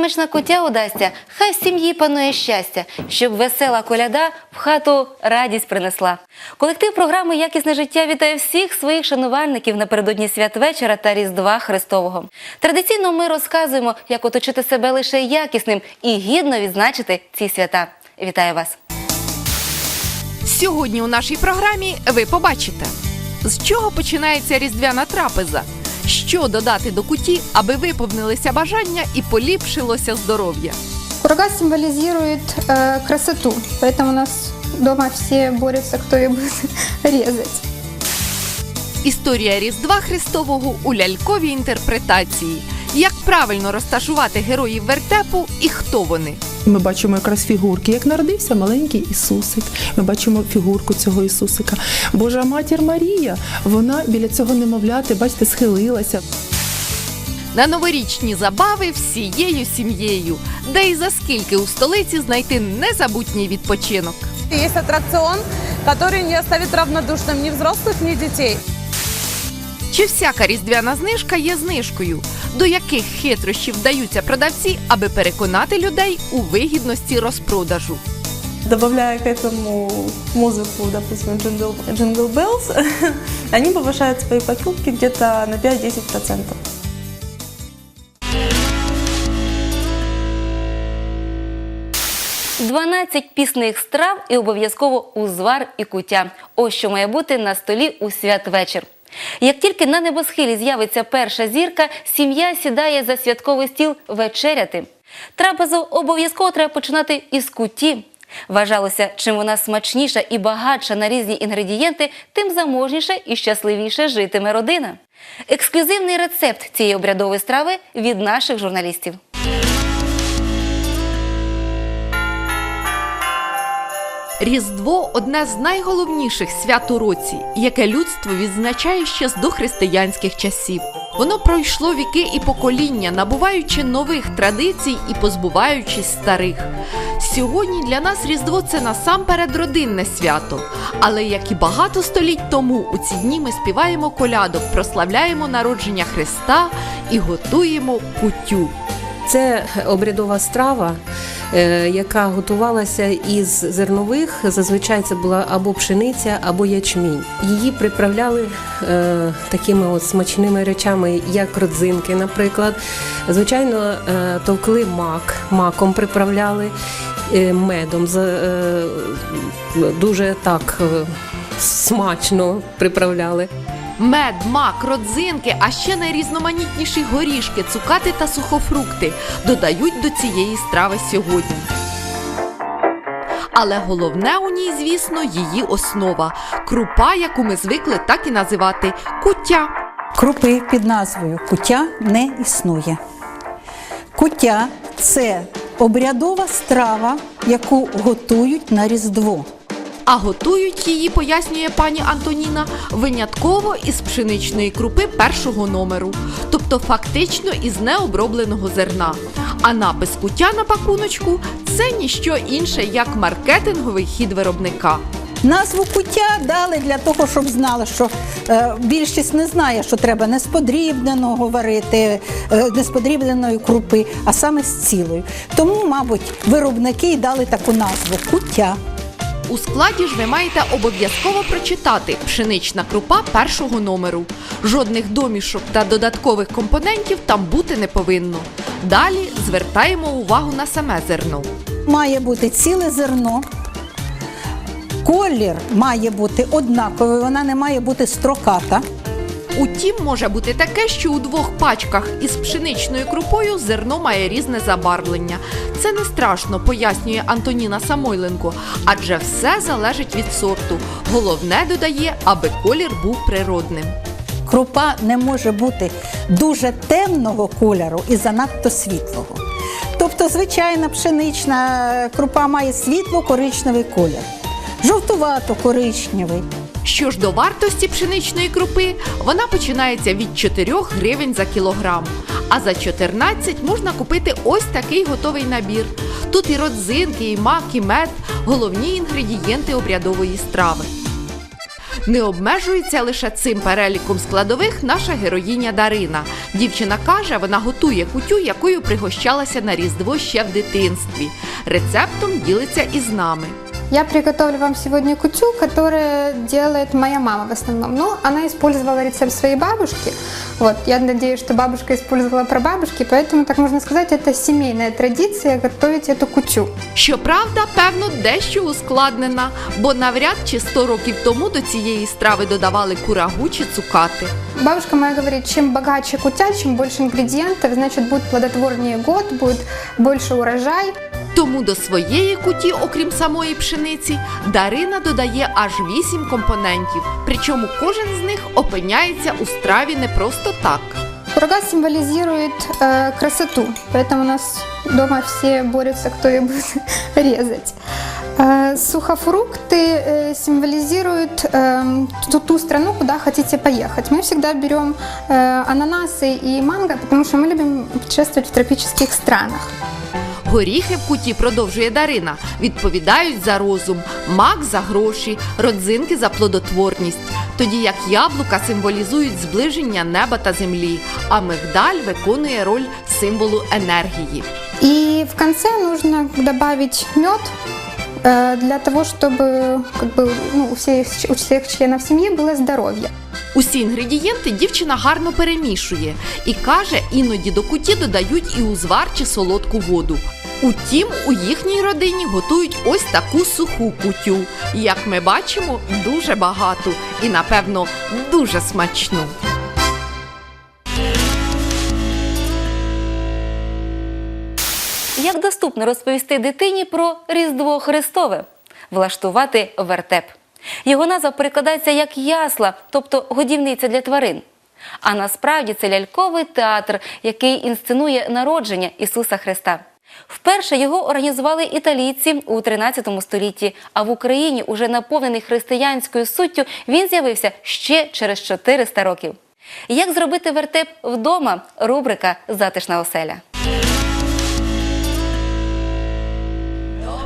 Смачна кутя удасться, хай сім'ї панує щастя, щоб весела коляда в хату радість принесла. Колектив програми Якісне життя вітає всіх своїх шанувальників напередодні святвечора та Різдва Христового. Традиційно ми розказуємо, як оточити себе лише якісним і гідно відзначити ці свята. Вітаю вас! Сьогодні у нашій програмі ви побачите, з чого починається різдвяна трапеза, що додати до куті, аби виповнилися бажання і поліпшилося здоров'я. Курага символизирует э, красоту, поэтому у нас дома все борются, кто ее будет резать. Історія Різдва Христового у ляльковій інтерпретації. Як правильно розташувати героїв вертепу і хто вони? Ми бачимо якраз фігурки, як народився маленький Ісусик. Ми бачимо фігурку цього Ісусика. Божа матір Марія, вона біля цього немовляти, бачите, схилилася. На новорічні забави всією сім'єю, де і за скільки у столиці знайти незабутній відпочинок. Есть аттракцион, который не оставит равнодушным ни взрослых, ни детей. Чи всяка різдвяна знижка є знижкою? До яких хитрощів вдаються продавці, аби переконати людей у вигідності розпродажу? Добавляя к этому музыку, допустим, Jingle, Jingle Bells, они повышают свои покупки где-то на 5-10%. – 12 пісних страв і обов'язково узвар і куття. Ось що має бути на столі у святвечір. Як тільки на небосхилі з'явиться перша зірка, сім'я сідає за святковий стіл вечеряти. Трапезу обов'язково треба починати із куті. Вважалося, чим вона смачніша і багатша на різні інгредієнти, тим заможніше і щасливіше житиме родина. Ексклюзивний рецепт цієї обрядової страви від наших журналістів. Різдво одне з найголовніших свят у році, яке людство відзначає ще з дохристиянських часів. Воно пройшло віки і покоління, набуваючи нових традицій і позбуваючись старих. Сьогодні для нас Різдво це насамперед родинне свято. Але як і багато століть тому, у ці дні ми співаємо колядок, прославляємо народження Христа і готуємо кутю. Це обрядова страва, е, яка готувалася із зернових. Зазвичай це була або пшениця, або ячмінь. Її приправляли е, такими от смачними речами, як родзинки, наприклад. Звичайно, е, товкли мак, маком приправляли, медом. Дуже так смачно приправляли. Мед, мак, родзинки, а ще найрізноманітніші горішки, цукати та сухофрукти додають до цієї страви сьогодні. Але головне у ній, звісно, її основа крупа, яку ми звикли так і називати куття. Крупи під назвою куття не існує. Куття це обрядова страва, яку готують на Різдво. А готують її, пояснює пані Антоніна, винятково із пшеничної крупи першого номеру, тобто фактично із необробленого зерна. А напис куття на пакуночку це ніщо інше, як маркетинговий хід виробника. Назву куття дали для того, щоб знали, що е, більшість не знає, що треба не з подрібненого варити, е, не з подрібненої крупи, а саме з цілою. Тому, мабуть, виробники й дали таку назву куття. У складі ж ви маєте обов'язково прочитати пшенична крупа першого номеру. Жодних домішок та додаткових компонентів там бути не повинно. Далі звертаємо увагу на саме зерно. Має бути ціле зерно. Колір має бути однаковий, вона не має бути строката. Утім, може бути таке, що у двох пачках із пшеничною крупою зерно має різне забарвлення. Це не страшно, пояснює Антоніна Самойленко, адже все залежить від сорту. Головне додає, аби колір був природним. Крупа не може бути дуже темного кольору і занадто світлого. Тобто, звичайна пшенична крупа має світло-коричневий колір, жовтувато-коричневий. Що ж до вартості пшеничної крупи, вона починається від 4 гривень за кілограм. А за 14 можна купити ось такий готовий набір. Тут і родзинки, і мак, і мед головні інгредієнти обрядової страви. Не обмежується лише цим переліком складових наша героїня Дарина. Дівчина каже, вона готує кутю, якою пригощалася на Різдво ще в дитинстві. Рецептом ділиться із нами. Я приготовлю вам сегодня кутю, которую делает моя мама в основном. Но она использовала рецепт своей бабушки. Вот, я надеюсь, что бабушка использовала прабабушки, поэтому, так можно сказать, это семейная традиция готовить эту кутю. Щоправда, певно, дещо ускладнена, бо навряд чи 100 років тому до цієї страви додавали курагу чи цукати. Бабушка моя говорит, чем богаче кутя, чем больше ингредиентов, значит будет плодотворнее год, будет больше урожай. Тому до своєї куті, окрім самої пшениці, Дарина додає аж вісім компонентів. Причому кожен з них опиняється у страві не просто так. Курага символизирует э, красоту, поэтому у нас дома все борются, кто ее будет резать. Э, сухофрукты э, символизируют эм, ту, ту страну, куда хотите поехать. Мы всегда берем э, ананасы и манго, потому что мы любим путешествовать в тропических странах. Горіхи в куті, продовжує Дарина, відповідають за розум, мак за гроші, родзинки за плодотворність. Тоді як яблука символізують зближення неба та землі, а мигдаль виконує роль символу енергії. И в конце нужно добавить мед э, для того, чтобы как бы, ну, у, всех, у всех членов семьи было здоровье. Усі інгредієнти дівчина гарно перемішує і каже, іноді до куті додають і узвар чи солодку воду. Утім, у їхній родині готують ось таку суху кутю. Як ми бачимо, дуже багату і, напевно, дуже смачну. Як доступно розповісти дитині про Різдво Христове? Влаштувати вертеп. Його назва перекладається як ясла, тобто годівниця для тварин. А насправді це ляльковий театр, який інсценує народження Ісуса Христа. Вперше його організували італійці у 13 столітті, а в Україні, уже наповнений християнською суттю, він з'явився ще через 400 років. Як зробити вертеп вдома? Рубрика Затишна оселя.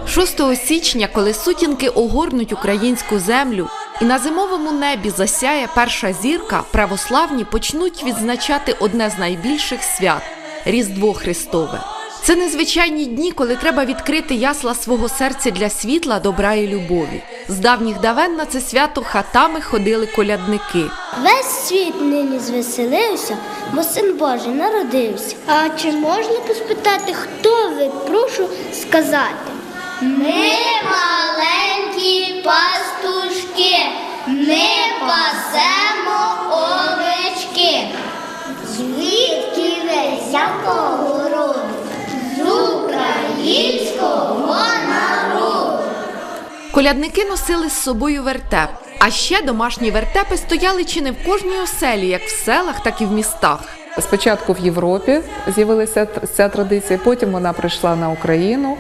6 січня, коли сутінки огорнуть українську землю, і на зимовому небі засяє перша зірка, православні почнуть відзначати одне з найбільших свят Різдво Христове. Це незвичайні дні, коли треба відкрити ясла свого серця для світла, добра і любові. З давніх давен на це свято хатами ходили колядники. Весь світ нині звеселився, бо син Божий народився. А чи можна поспитати, хто ви? Прошу сказати. Ми маленькі пастушки, ми пасемо овечки. Звідки ви якого українського народу. Колядники носили з собою вертеп. А ще домашні вертепи стояли чи не в кожній оселі, як в селах, так і в містах. Спочатку в Європі з'явилася ця традиція, потім вона прийшла на Україну.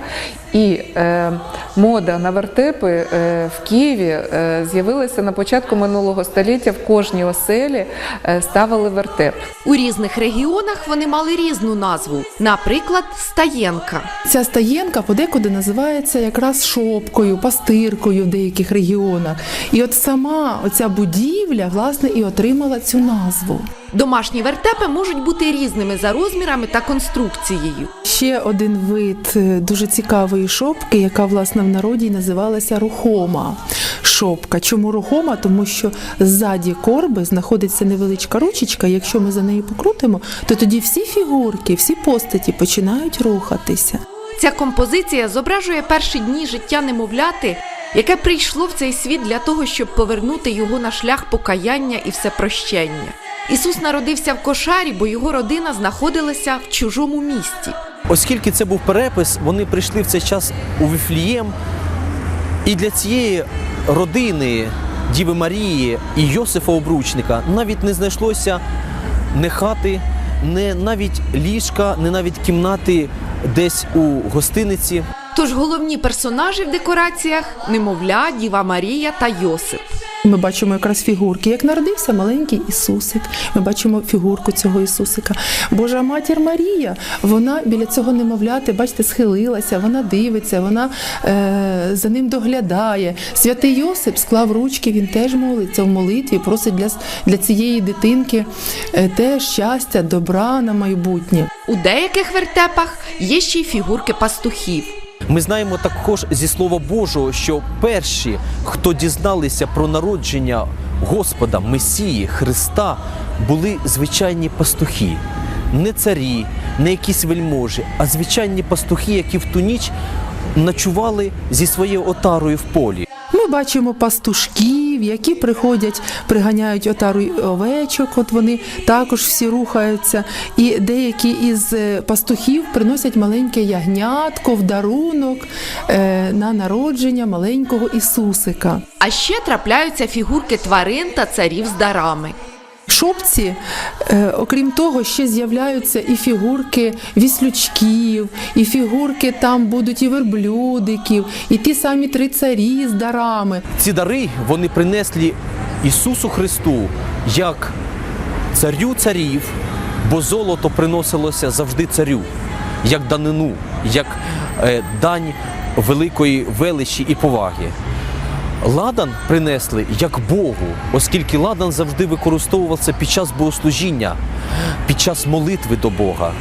І е, мода на вертепи е, в Києві е, з'явилася на початку минулого століття. В кожній оселі е, ставили вертеп. У різних регіонах вони мали різну назву, наприклад, стаєнка. Ця стаєнка подекуди називається якраз шопкою, пастиркою в деяких регіонах. І от сама оця будівля власне і отримала цю назву. Домашні вертепи можуть бути різними за розмірами та конструкцією. Ще один вид е, дуже цікавої шопки, яка власне в народі називалася рухома шопка. Чому рухома? Тому що ззаді корби знаходиться невеличка ручечка. Якщо ми за нею покрутимо, то тоді всі фігурки, всі постаті починають рухатися. Ця композиція зображує перші дні життя немовляти, яке прийшло в цей світ для того, щоб повернути його на шлях покаяння і всепрощення. Ісус народився в кошарі, бо його родина знаходилася в чужому місті. Оскільки це був перепис, вони прийшли в цей час у Віфлієм. І для цієї родини Діви Марії і Йосифа Обручника навіть не знайшлося не хати, не навіть ліжка, не навіть кімнати десь у гостиниці. Тож головні персонажі в декораціях немовля, Діва Марія та Йосип. Ми бачимо якраз фігурки, як народився маленький Ісусик. Ми бачимо фігурку цього Ісусика. Божа матір Марія, вона біля цього немовляти, бачите, схилилася, вона дивиться, вона е, за ним доглядає. Святий Йосип склав ручки, він теж молиться в молитві, просить для, для цієї дитинки е, теж щастя, добра на майбутнє. У деяких вертепах є ще й фігурки пастухів. Ми знаємо також зі Слова Божого, що перші, хто дізналися про народження Господа, Месії, Христа, були звичайні пастухи. Не царі, не якісь вельможі, а звичайні пастухи, які в ту ніч ночували зі своєю отарою в полі. Ми бачимо пастушків, які приходять, приганяють отару овечок, от вони також всі рухаються. І деякі із е, пастухів приносять маленьке ягнятко в дарунок е, на народження маленького Ісусика. А ще трапляються фігурки тварин та царів з дарами. Шопці, е, окрім того, ще з'являються і фігурки віслючків, і фігурки там будуть і верблюдиків, і ті самі три царі з дарами. Ці дари вони принесли Ісусу Христу як царю царів, бо золото приносилося завжди царю, як данину, як е, дань великої величі і поваги. Ладан принесли як Богу, оскільки ладан завжди використовувався під час богослужіння, під час молитви до Бога.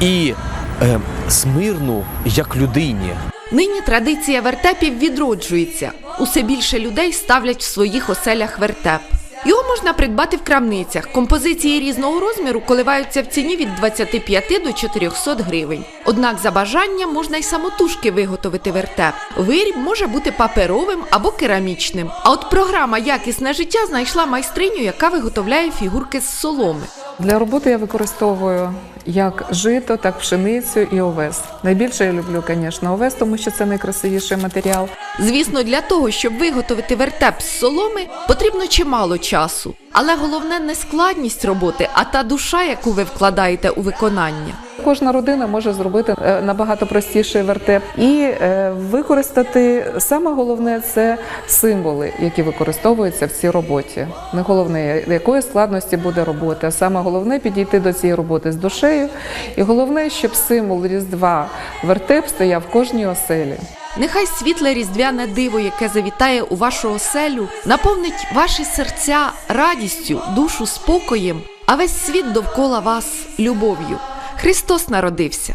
І е, смирну як людині. Нині традиція вертепів відроджується. Усе більше людей ставлять в своїх оселях вертеп. Його можна придбати в крамницях. Композиції різного розміру коливаються в ціні від 25 до 400 гривень. Однак за бажанням можна й самотужки виготовити вертеп. Виріб може бути паперовим або керамічним. А от програма Якісне життя знайшла майстриню, яка виготовляє фігурки з соломи. Для роботи я використовую як жито, так пшеницю і овес. Найбільше я люблю, звісно, овес, тому що це найкрасивіший матеріал. Звісно, для того, щоб виготовити вертеп з соломи, потрібно чимало часу. Але головне не складність роботи, а та душа, яку ви вкладаєте у виконання. Кожна родина може зробити е, набагато простіший вертеп і е, використати саме головне це символи, які використовуються в цій роботі. Не головне, якої складності буде робота. а Саме головне підійти до цієї роботи з душею. І головне, щоб символ Різдва вертеп стояв в кожній оселі. Нехай світле різдвяне диво, яке завітає у вашу оселю, наповнить ваші серця радістю, душу спокоєм, а весь світ довкола вас любов'ю. Христос народився.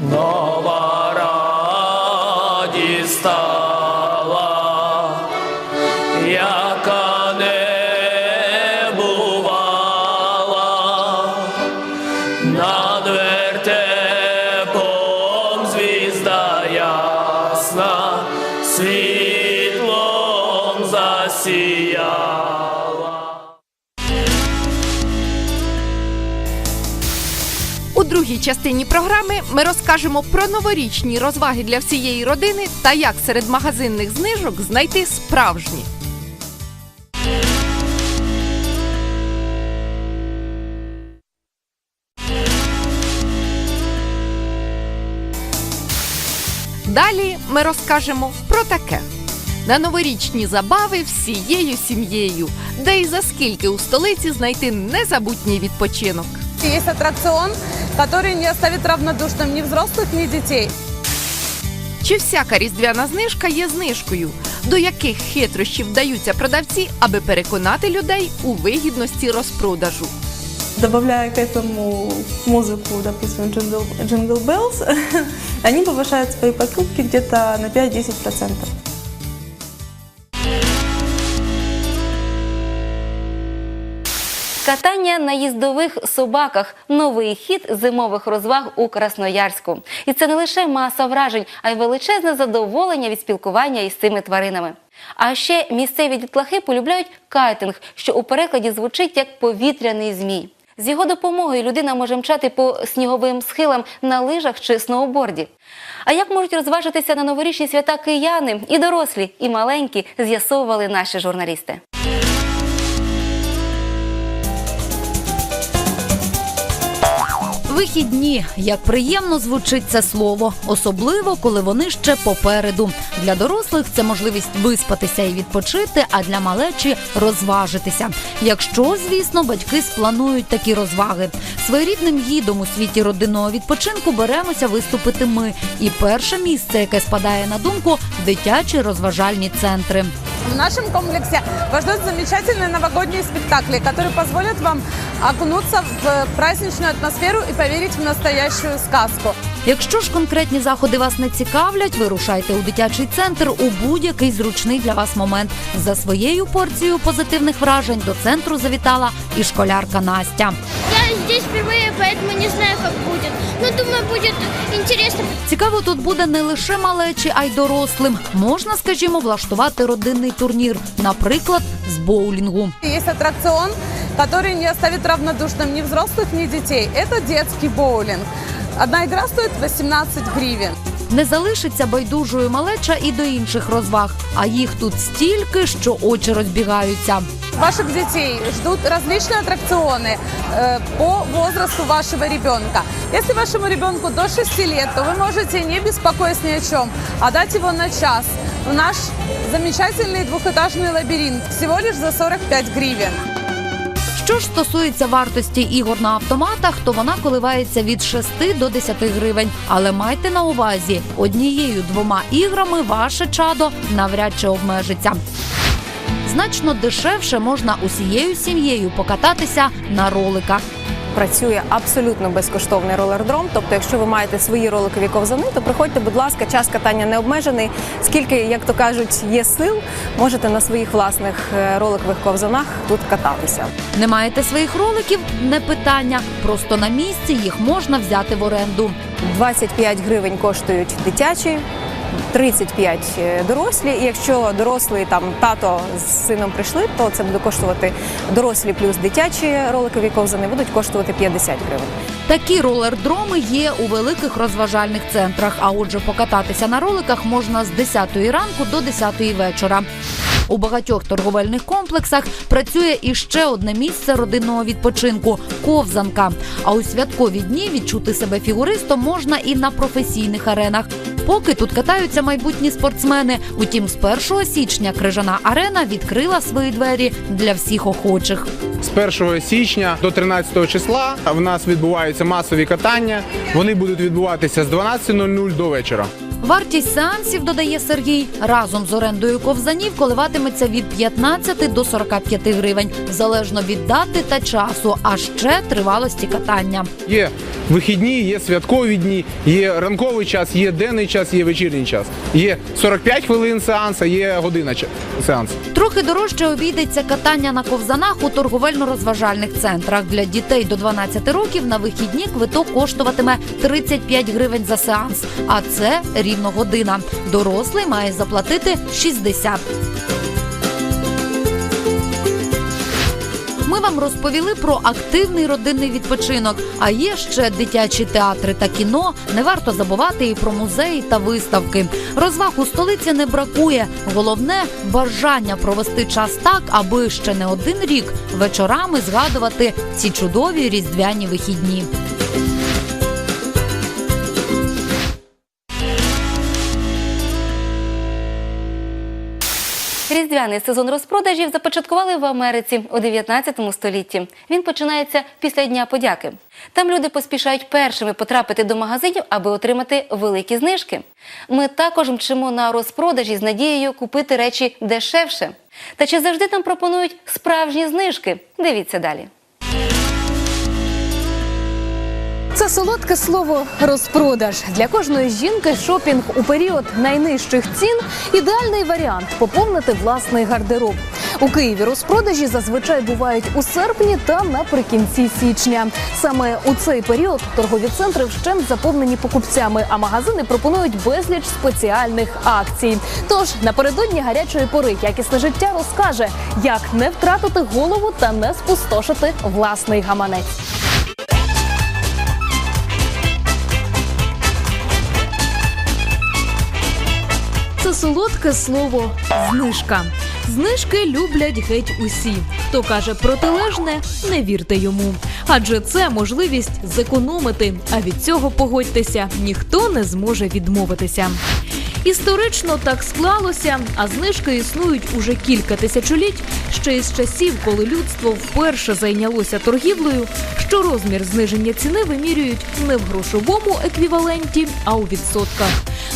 Нова радість У частині програми ми розкажемо про новорічні розваги для всієї родини та як серед магазинних знижок знайти справжні. Далі ми розкажемо про таке. На новорічні забави всією сім'єю, де і за скільки у столиці знайти незабутній відпочинок Есть аттракцион, который не оставит равнодушным ни взрослых, ни детей. Чи всяка різдвяна знижка є знижкою? До яких хитрощів вдаються продавці, аби переконати людей у вигідності розпродажу? Добавляя к этому музыку, допустим, Jingle, Jingle Bells, они повышают свои покупки где-то на 5-10%. Катання на їздових собаках новий хід зимових розваг у Красноярську. І це не лише маса вражень, а й величезне задоволення від спілкування із цими тваринами. А ще місцеві дітлахи полюбляють кайтинг, що у перекладі звучить як повітряний змій. З його допомогою людина може мчати по сніговим схилам на лижах чи сноуборді. А як можуть розважитися на новорічні свята кияни, і дорослі, і маленькі, з'ясовували наші журналісти. Вихідні, як приємно звучить це слово, особливо коли вони ще попереду. Для дорослих це можливість виспатися і відпочити, а для малечі розважитися. Якщо, звісно, батьки спланують такі розваги. Своєрідним гідом у світі родинного відпочинку беремося виступити ми. І перше місце, яке спадає на думку, дитячі розважальні центри. В нашем комплексе вас ждут замечательные новогодние спектакли, которые позволят вам окунуться в праздничную атмосферу и поверить в настоящую сказку. Якщо ж конкретні заходи вас не цікавлять, вирушайте у дитячий центр у будь-який зручний для вас момент. За своєю порцією позитивних вражень до центру завітала і школярка Настя Я здесь впервые, поэтому не знаю, как будет. Но думаю, будет интересно. Цікаво тут буде не лише малечі, а й дорослим. Можна, скажімо, влаштувати родинний турнір, наприклад, з боулінгу. Есть аттракцион, который не оставит равнодушным ни взрослых, ни детей. Это детский боулинг. Одна игра стоит 18 гривен. Не залишиться байдужою малеча і до інших розваг, а їх тут стільки, що очі розбігаються. Ваших детей ждут различные аттракционы э, по возрасту вашего ребенка. Если вашему ребенку до 6 лет, то вы можете, не беспокоясь ни о чем, отдать его на час в наш замечательный двухэтажный лабиринт всего лишь за 45 гривен. Що ж стосується вартості ігор на автоматах, то вона коливається від 6 до 10 гривень. Але майте на увазі, однією-двома іграми ваше чадо навряд чи обмежиться. Значно дешевше можна усією сім'єю покататися на роликах. Працює абсолютно безкоштовний ролердром. Тобто, якщо ви маєте свої роликові ковзани, то приходьте, будь ласка, час катання не обмежений. Скільки, як то кажуть, є сил, можете на своїх власних е, роликових ковзанах тут кататися. Не маєте своїх роликів? Не питання. Просто на місці їх можна взяти в оренду. 25 гривень коштують дитячі. 35 дорослі, і якщо дорослий там тато з сином прийшли, то це буде коштувати дорослі плюс дитячі роликові ковзани будуть коштувати 50 гривень. Такі ролердроми є у великих розважальних центрах. А отже, покататися на роликах можна з 10 ранку до 10 вечора. У багатьох торговельних комплексах працює і ще одне місце родинного відпочинку ковзанка. А у святкові дні відчути себе фігуристом можна і на професійних аренах. Поки тут катаються майбутні спортсмени. Утім, з 1 січня крижана арена відкрила свої двері для всіх охочих. З 1 січня до 13 числа в нас відбуваються масові катання. Вони будуть відбуватися з 12.00 до вечора. Вартість сеансів, додає Сергій, разом з орендою ковзанів коливатиметься від 15 до 45 гривень, залежно від дати та часу, а ще тривалості катання. Є вихідні, є святкові дні, є ранковий час, є денний час, є вечірній час. Є 45 хвилин сеанса, є година сеансу. Трохи дорожче обійдеться катання на ковзанах у торговельно-розважальних центрах. Для дітей до 12 років на вихідні квиток коштуватиме 35 гривень за сеанс, а це рівно година. Дорослий має заплатити 60. Ми вам розповіли про активний родинний відпочинок. А є ще дитячі театри та кіно. Не варто забувати і про музеї та виставки. Розваг у столиці не бракує. Головне бажання провести час так, аби ще не один рік вечорами згадувати ці чудові різдвяні вихідні. Різдвяний сезон розпродажів започаткували в Америці у 19 столітті. Він починається після Дня подяки. Там люди поспішають першими потрапити до магазинів, аби отримати великі знижки. Ми також мчимо на розпродажі з надією купити речі дешевше. Та чи завжди там пропонують справжні знижки? Дивіться далі. Це солодке слово розпродаж для кожної жінки. Шопінг у період найнижчих цін ідеальний варіант поповнити власний гардероб. У Києві розпродажі зазвичай бувають у серпні та наприкінці січня. Саме у цей період торгові центри вщент заповнені покупцями, а магазини пропонують безліч спеціальних акцій. Тож напередодні гарячої пори якісне життя розкаже, як не втратити голову та не спустошити власний гаманець. Це солодке слово знижка. Знижки люблять геть усі. Хто каже протилежне, не вірте йому. Адже це можливість зекономити. А від цього погодьтеся, ніхто не зможе відмовитися. Історично так склалося, а знижки існують уже кілька тисячоліть, ще із часів, коли людство вперше зайнялося торгівлею, що розмір зниження ціни вимірюють не в грошовому еквіваленті, а у відсотках.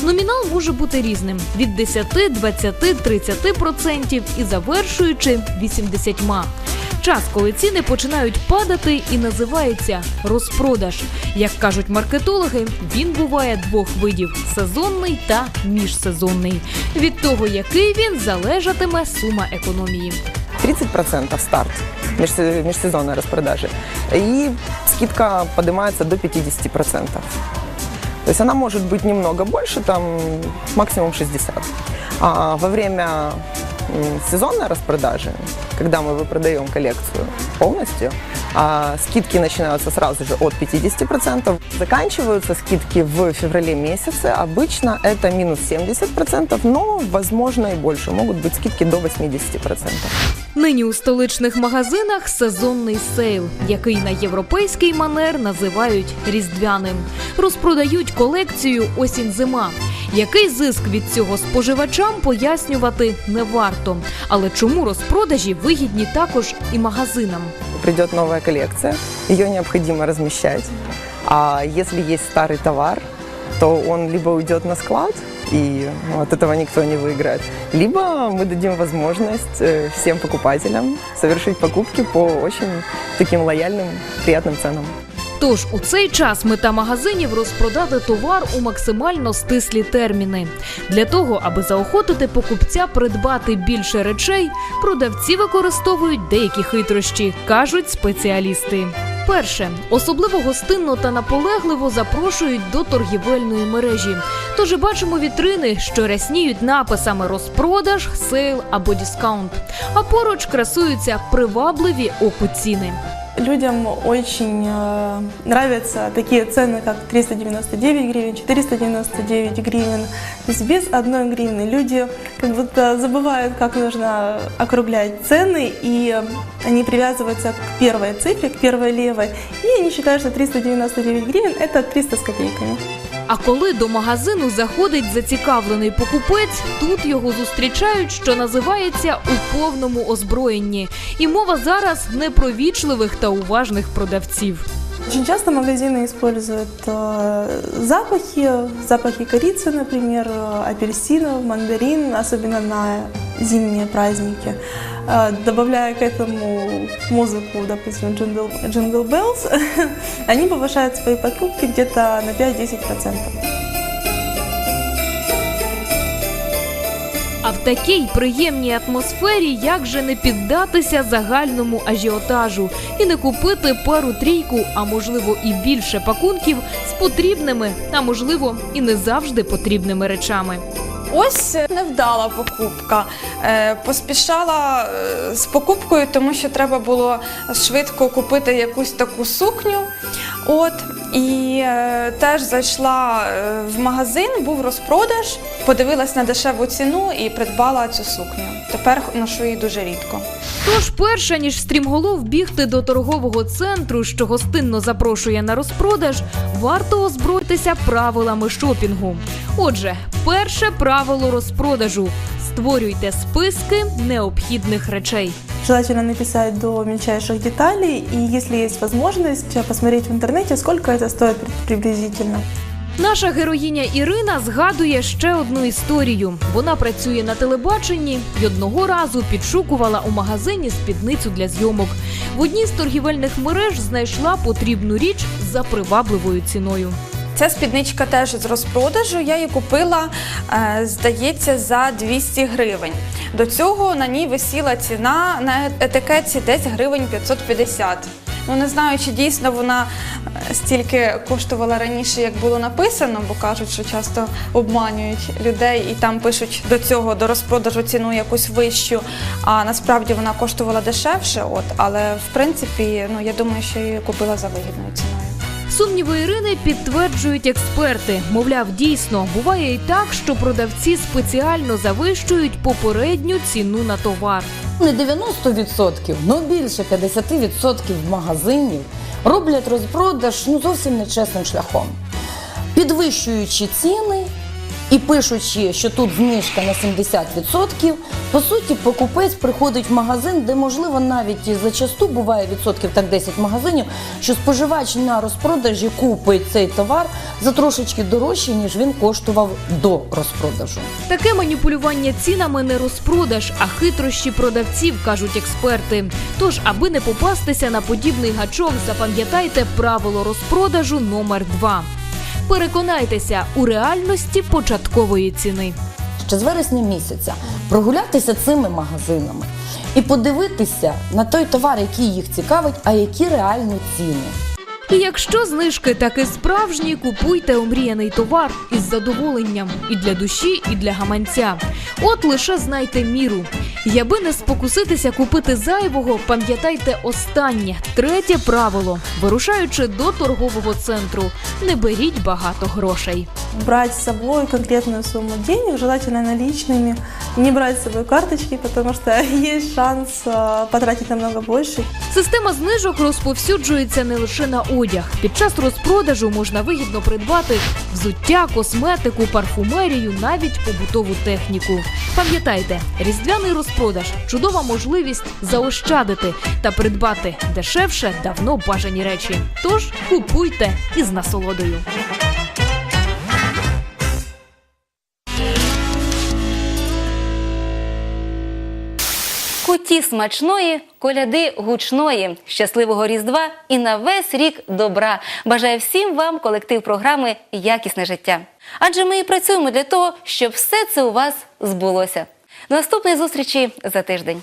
Номінал може бути різним від 10, 20, 30 процентів і завершуючи 80. Час, коли ціни починають падати, і називається розпродаж. Як кажуть маркетологи, він буває двох видів: сезонний та міжсезонний. Від того, який він залежатиме сума економії. 30% старт межсе- межсезонной распродажи. И скидка поднимается до 50%. То есть она может быть немного больше, там максимум 60. А во время м, сезонной распродажи, когда мы выпродаем коллекцию полностью, а, скидки начинаются сразу же от 50%. Заканчиваются скидки в феврале месяце. Обычно это минус 70%, но возможно и больше. Могут быть скидки до 80%. Нині у столичних магазинах сезонний сейл, який на європейський манер називають різдвяним. Розпродають колекцію осінь-зима. Який зиск від цього споживачам пояснювати не варто. Але чому розпродажі вигідні також і магазинам? Придет новая коллекция, ее необходимо размещать. А если есть старый товар, то он либо уйдет на склад, и ну, от этого никто не выиграет, либо мы дадим возможность э, всем покупателям совершить покупки по очень таким лояльным, приятным ценам. Тож у цей час мета магазинів розпродати товар у максимально стислі терміни. Для того, аби заохотити покупця придбати більше речей, продавці використовують деякі хитрощі, кажуть спеціалісти. Перше, особливо гостинно та наполегливо запрошують до торгівельної мережі. Тож бачимо вітрини, що рясніють написами розпродаж, сейл або дискаунт. А поруч красуються привабливі оку ціни. Людям очень э, нравятся такие цены, как 399 гривен, 499 гривен. То есть без одной гривны люди как будто забывают, как нужно округлять цены, и они привязываются к первой цифре, к первой левой, и они считают, что 399 гривен – это 300 с копейками. А коли до магазину заходить зацікавлений покупець, тут його зустрічають, що називається у повному озброєнні. І мова зараз не про вічливих та уважних продавців. Очень часто магазины используют э, запахи, запахи корицы, например, э, апельсинов, мандарин, особенно на зимние праздники, Э, добавляя к этому музыку, допустим, джингл Bells, они повышают свои покупки где-то на 5-10%. А в такій приємній атмосфері як же не піддатися загальному ажіотажу і не купити пару трійку, а можливо і більше пакунків з потрібними, а можливо і не завжди потрібними речами. Ось невдала покупка. Е, Поспішала е, з покупкою, тому що треба було швидко купити якусь таку сукню. От і е, теж зайшла е, в магазин, був розпродаж, подивилась на дешеву ціну і придбала цю сукню. Тепер ношу її дуже рідко. Тож, перше ніж стрімголов бігти до торгового центру, що гостинно запрошує на розпродаж, варто озброїтися правилами шопінгу. Отже, перше правило розпродажу: створюйте списки необхідних речей. Желательно написать до мельчайших деталей, и если есть возможность, э, посмотреть в интернете, сколько это стоит приблизительно. Наша героїня Ірина згадує ще одну історію. Вона працює на телебаченні і одного разу підшукувала у магазині спідницю для зйомок. В одній з торгівельних мереж знайшла потрібну річ за привабливою ціною. Ця спідничка теж з розпродажу. Я її купила, е, здається, за 200 гривень. До цього на ній висіла ціна на етикетці десь гривень 550. Ну не знаю, чи дійсно вона е, стільки коштувала раніше, як було написано, бо кажуть, що часто обманюють людей і там пишуть до цього до розпродажу ціну якусь вищу. А насправді вона коштувала дешевше. От, але в принципі, ну я думаю, що її купила за вигідною ціною. Сумніви Ірини підтверджують експерти. Мовляв, дійсно буває і так, що продавці спеціально завищують попередню ціну на товар. Не 90%, ну більше 50% магазинів роблять розпродаж ну зовсім нечесним шляхом, підвищуючи ціни і пишучи, що тут знижка на 70%, по суті, покупець приходить в магазин, де можливо навіть і зачасту буває відсотків так 10 магазинів, що споживач на розпродажі купить цей товар за трошечки дорожче, ніж він коштував до розпродажу. Таке маніпулювання цінами не розпродаж, а хитрощі продавців, кажуть експерти. Тож, аби не попастися на подібний гачок, запам'ятайте правило розпродажу номер 2 Переконайтеся у реальності початкової ціни. ще з вересня місяця прогулятися цими магазинами і подивитися на той товар, який їх цікавить, а які реальні ціни. І якщо знижки таки справжні, купуйте омріяний товар із задоволенням і для душі, і для гаманця. От лише знайте міру. І аби не спокуситися купити зайвого, пам'ятайте останнє третє правило: вирушаючи до торгового центру, не беріть багато грошей. Брать с собой конкретную сумму денег, желательно наличными, не брать с собой карточки, потому что есть шанс потратить намного больше. Система знижок розповсюджується не лише на одяг. Під час розпродажу можна вигідно придбати взуття, косметику, парфумерію, навіть побутову техніку. Пам'ятайте, різдвяний розпродаж чудова можливість заощадити та придбати дешевше давно бажані речі. Тож купуйте із насолодою. Куті смачної, коляди гучної, щасливого різдва і на весь рік добра. Бажаю всім вам колектив програми Якісне життя. Адже ми і працюємо для того, щоб все це у вас збулося. Наступної зустрічі за тиждень.